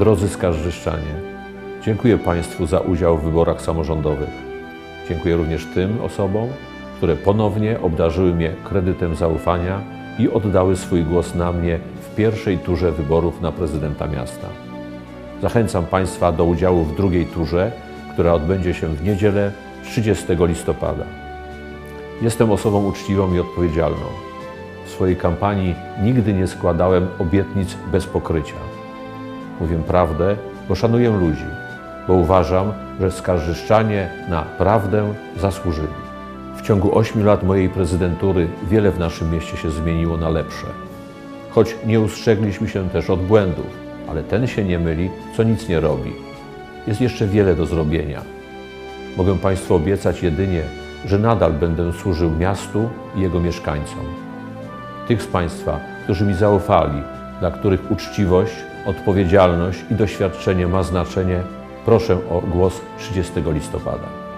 Drodzy skarżyszczanie, dziękuję Państwu za udział w wyborach samorządowych. Dziękuję również tym osobom, które ponownie obdarzyły mnie kredytem zaufania i oddały swój głos na mnie w pierwszej turze wyborów na prezydenta miasta. Zachęcam Państwa do udziału w drugiej turze, która odbędzie się w niedzielę 30 listopada. Jestem osobą uczciwą i odpowiedzialną. W swojej kampanii nigdy nie składałem obietnic bez pokrycia. Mówię prawdę, bo szanuję ludzi, bo uważam, że skarżyszczanie na prawdę zasłużyli. W ciągu ośmiu lat mojej prezydentury wiele w naszym mieście się zmieniło na lepsze. Choć nie ustrzegliśmy się też od błędów, ale ten się nie myli, co nic nie robi. Jest jeszcze wiele do zrobienia. Mogę Państwu obiecać jedynie, że nadal będę służył miastu i jego mieszkańcom. Tych z Państwa, którzy mi zaufali, dla których uczciwość, odpowiedzialność i doświadczenie ma znaczenie, proszę o głos 30 listopada.